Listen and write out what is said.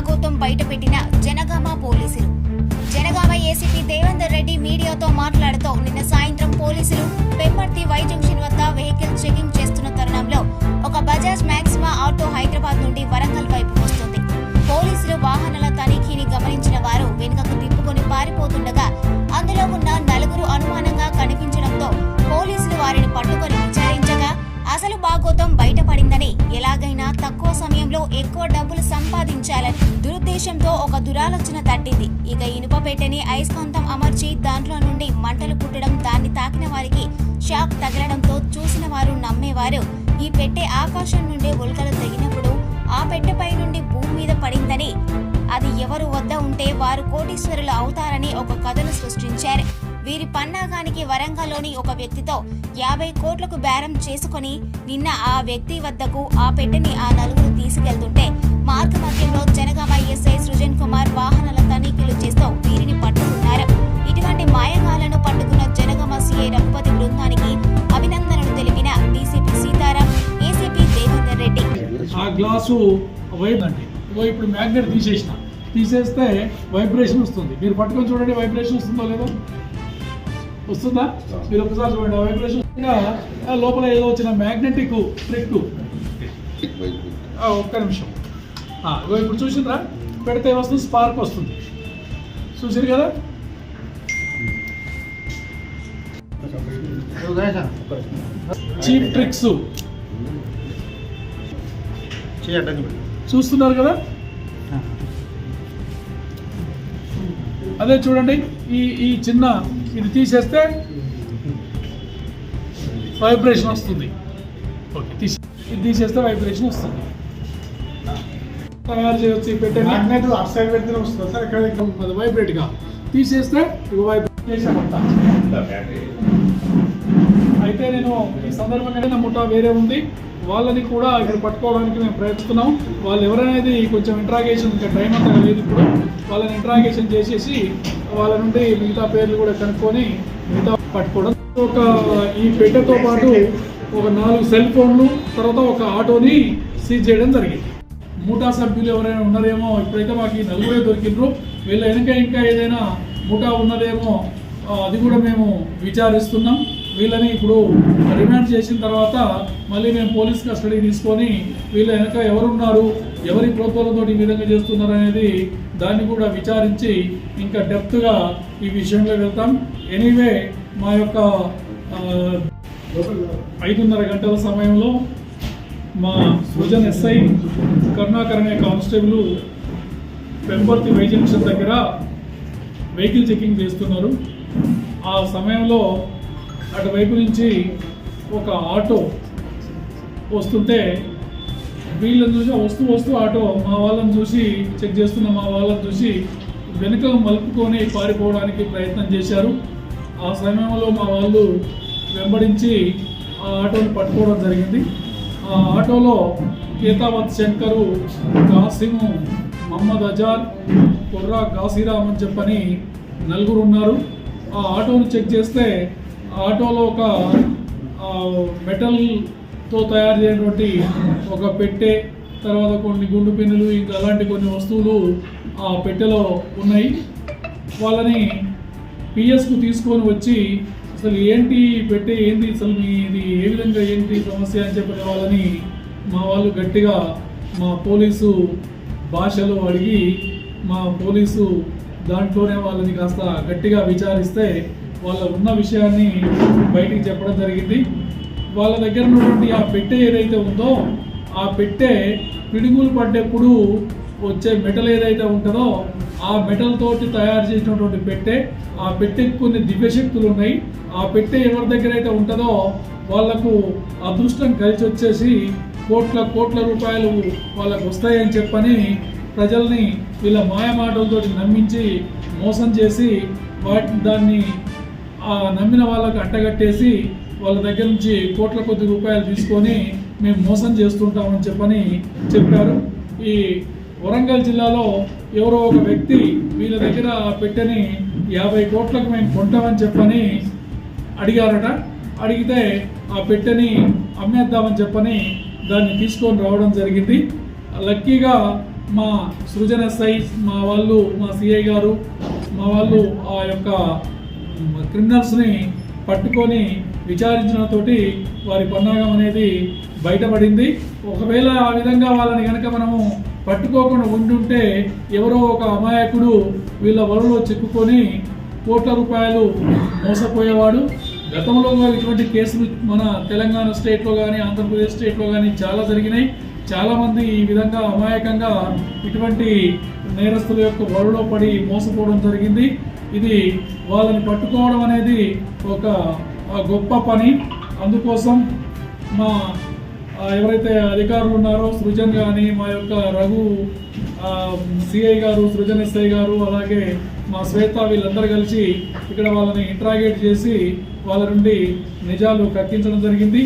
బాగోతం బయటపెట్టిన జనగామ పోలీసులు. జనగామ ఏసీపీ దేవేందర్ రెడ్డి మీడియాతో మాట్లాడుతూ నిన్న సాయంత్రం పోలీసులు పెంపర్తి వై జంక్షన్ వద్ద వెహికల్ చెకింగ్ చేస్తున్న తరుణంలో ఒక బజాజ్ మ్యాక్సిమా ఆటో హైదరాబాద్ నుండి వరంగల్ వైపు వస్తుంది. పోలీసులు వాహనాల తనిఖీని గమనించిన వారు వెనుకకు తిప్పుకొని పారిపోతుండగా అందులో ఉన్న నలుగురు అనుమానంగా కనిపించడంతో పోలీసులు వారిని పట్టుకొని విచారించగా అసలు బాగోతం బయటపడిందని ఎలాగైనా తక్కువ సమయంలో ఎక్కువ డబ్బులు సంపాదించాలని దురుద్దేశంతో ఒక దురాలోచన తట్టింది. ఇక ఇనుప పెట్టెని అయస్కాంతం అమర్చి దాంట్లో నుండి మంటలు పుట్టడం దాన్ని తాకిన వారికి షాక్ తగలడంతో చూసిన వారు నమ్మేవారు. ఈ పెట్టె ఆకాశం నుండి ఉల్కలు తెగినప్పుడు ఆ పెట్టెపై నుండి భూమి మీద పడిందని అది ఎవరు వద్ద ఉంటే వారు కోటీశ్వరులు అవుతారని ఒక కథను సృష్టించారు. వీరి పన్నాగానికి వరంగల్లోని ఒక వ్యక్తితో యాభై కోట్లకు బేరం చేసుకొని నిన్న ఆ వ్యక్తి వద్దకు ఆ పెట్టెని ఆ నలుగురు తీసుకెళ్తుంటే గ్లాసు వైబ్ అండి ఇగో ఇప్పుడు మ్యాగ్నెట్ తీసేసిన. తీసేస్తే వైబ్రేషన్ వస్తుంది. మీరు పట్టుకొని చూడండి వైబ్రేషన్ వస్తుందో లేదో. వస్తుందా? మీరు ఒకసారి చూడండి వైబ్రేషన్ లోపల ఏదో వచ్చిన మ్యాగ్నెటిక్ ట్రిక్. ఒక్క నిమిషం. ఇగో ఇప్పుడు చూసిండ్రా? పెడితే వస్తుంది స్పార్క్ వస్తుంది. చూసారు కదా? Cheap tricks. చూస్తున్నారు కదా? అదే చూడండి ఈ ఈ చిన్న ఇది తీసేస్తే వైబ్రేషన్ వస్తుంది. ఓకే తీసి ఇది తీసేస్తే వైబ్రేషన్ వస్తుంది. తయారు చేయొచ్చు పెట్టండి. మ్యాగ్నెట్ అటు సైడ్ పెడితేనే వస్తుంది. సార్ వైబ్రేట్గా తీసేస్తే చేసాం అంతా. అయితే నేను ఈ సందర్భంగా నా ముఠా వేరే ఉంది. వాళ్ళని కూడా ఇక్కడ పట్టుకోవడానికి మేము ప్రయత్నిస్తున్నాం. వాళ్ళు ఎవరనేది కొంచెం ఇంట్రాగేషన్ ఇంకా టైం అంతా లేదు ఇప్పుడు. వాళ్ళని ఇంట్రాగేషన్ చేసేసి వాళ్ళ నుండి మిగతా పేర్లు కూడా కనుక్కొని మిగతా పట్టుకోవడం. ఒక ఈ పెట్టెతో పాటు ఒక నాలుగు సెల్ ఫోన్లు తర్వాత ఒక ఆటోని సీజ్ చేయడం జరిగింది. ముఠా సభ్యులు ఎవరైనా ఉన్నారేమో ఇప్పుడైతే మాకు ఈ నలుగురే దొరికిండ్రు. వీళ్ళ వెనక ఇంకా ఏదైనా ముఠా ఉన్నదేమో అది కూడా మేము విచారిస్తున్నాం. వీళ్ళని ఇప్పుడు రిమాండ్ చేసిన తర్వాత మళ్ళీ మేము పోలీస్ కస్టడీ తీసుకొని వీళ్ళ వెనక ఎవరున్నారు ఎవరి ప్రోత్సాహంతో ఈ విధంగా చేస్తున్నారు అనేది దాన్ని కూడా విచారించి ఇంకా డెప్త్గా ఈ విషయంలో వెళ్తాం. ఎనీవే మా యొక్క ఐదున్నర గంటల సమయంలో మా సృజన్ ఎస్ఐ కరుణాకర్ అనే కానిస్టేబుల్ పెంపర్తి వై జంక్షన్ దగ్గర వెహికల్ చెకింగ్ చేస్తున్నారు. ఆ సమయంలో అటువైపు నుంచి ఒక ఆటో వస్తుంటే వీళ్ళని చూసి వస్తూ వస్తూ ఆటో మా వాళ్ళని చూసి చెక్ చేస్తున్న మా వాళ్ళని చూసి వెనుక మలుపుకొని పారిపోవడానికి ప్రయత్నం చేశారు. ఆ సమయంలో మా వాళ్ళు వెంబడించి ఆ ఆటోని పట్టుకోవడం జరిగింది. ఆ ఆటోలో కేతావత్ శంకరు కాసిము మహమ్మద్ అజార్ కుర్రా కాశీరామ్ అని చెప్పని నలుగురు ఉన్నారు. ఆ ఆటోను చెక్ చేస్తే ఆటోలో ఒక మెటల్తో తయారు చేయనటువంటి ఒక పెట్టె తర్వాత కొన్ని గుండు పిన్నులు ఇంకా అలాంటి కొన్ని వస్తువులు ఆ పెట్టెలో ఉన్నాయి. వాళ్ళని పిఎస్కు తీసుకొని వచ్చి అసలు ఏంటి పెట్టే పెట్టె? ఏంటి? అసలు మీ ఇది ఏ విధంగా ఏంటి సమస్య? అని చెప్పిన వాళ్ళని మా వాళ్ళు గట్టిగా మా పోలీసు భాషలో అడిగి మా పోలీసు దాంట్లోనే వాళ్ళని కాస్త గట్టిగా విచారిస్తే వాళ్ళ ఉన్న విషయాన్ని బయటికి చెప్పడం జరిగింది. వాళ్ళ దగ్గర ఉన్నటువంటి ఆ పెట్టె ఏదైతే ఉందో ఆ పెట్టె పిడుగులు పడ్డప్పుడు వచ్చే మెటల్ ఏదైతే ఉంటుందో ఆ మెటల్ తోటి తయారు చేసినటువంటి పెట్టె ఆ పెట్టెకి కొన్ని దివ్యశక్తులు ఉన్నాయి. ఆ పెట్టె ఎవరి దగ్గర అయితే ఉంటుందో వాళ్ళకు అదృష్టం కలిసి వచ్చేసి కోట్ల కోట్ల రూపాయలు వాళ్ళకు వస్తాయని చెప్పని ప్రజల్ని వీళ్ళ మాయమాటలతో నమ్మించి మోసం చేసి వాటి దాన్ని నమ్మిన వాళ్ళకు అంటగట్టేసి వాళ్ళ దగ్గర నుంచి కోట్ల కొద్ది రూపాయలు తీసుకొని మేము మోసం చేస్తుంటామని చెప్పని చెప్పారు. ఈ వరంగల్ జిల్లాలో ఎవరో ఒక వ్యక్తి వీళ్ళ దగ్గర ఆ పెట్టెని యాభై కోట్లకు మేము కొంటామని చెప్పని అడిగారట. అడిగితే ఆ పెట్టెని అమ్మేద్దామని చెప్పని దాన్ని తీసుకొని రావడం జరిగింది. లక్కీగా మా సృజన సైజ్ మా వాళ్ళు మా సిఐ గారు మా వాళ్ళు ఆ యొక్క క్రిమినల్స్ని పట్టుకొని విచారించడంతోటి వారి పన్నాగం అనేది బయటపడింది. ఒకవేళ ఆ విధంగా వాళ్ళని కనుక మనము పట్టుకోకుండా ఉండుంటే ఎవరో ఒక అమాయకుడు వీళ్ళ వలలో చిక్కుకొని కోట్ల రూపాయలు మోసపోయేవాడు. గతంలో ఇటువంటి కేసులు మన తెలంగాణ స్టేట్లో కానీ ఆంధ్రప్రదేశ్ స్టేట్లో కానీ చాలా జరిగినాయి. చాలామంది ఈ విధంగా అమాయకంగా ఇటువంటి నేరస్తుల యొక్క వలలో పడి మోసపోవడం జరిగింది. ఇది వాళ్ళని పట్టుకోవడం అనేది ఒక గొప్ప పని. అందుకోసం మా ఎవరైతే అధికారులు ఉన్నారో సృజన్ కానీ మా యొక్క రఘు సిఐ గారు సృజన్ ఎస్ఐ గారు అలాగే మా శ్వేత వీళ్ళందరూ కలిసి ఇక్కడ వాళ్ళని ఇంట్రాగేట్ చేసి వాళ్ళ నుండి నిజాలు కక్కించడం జరిగింది.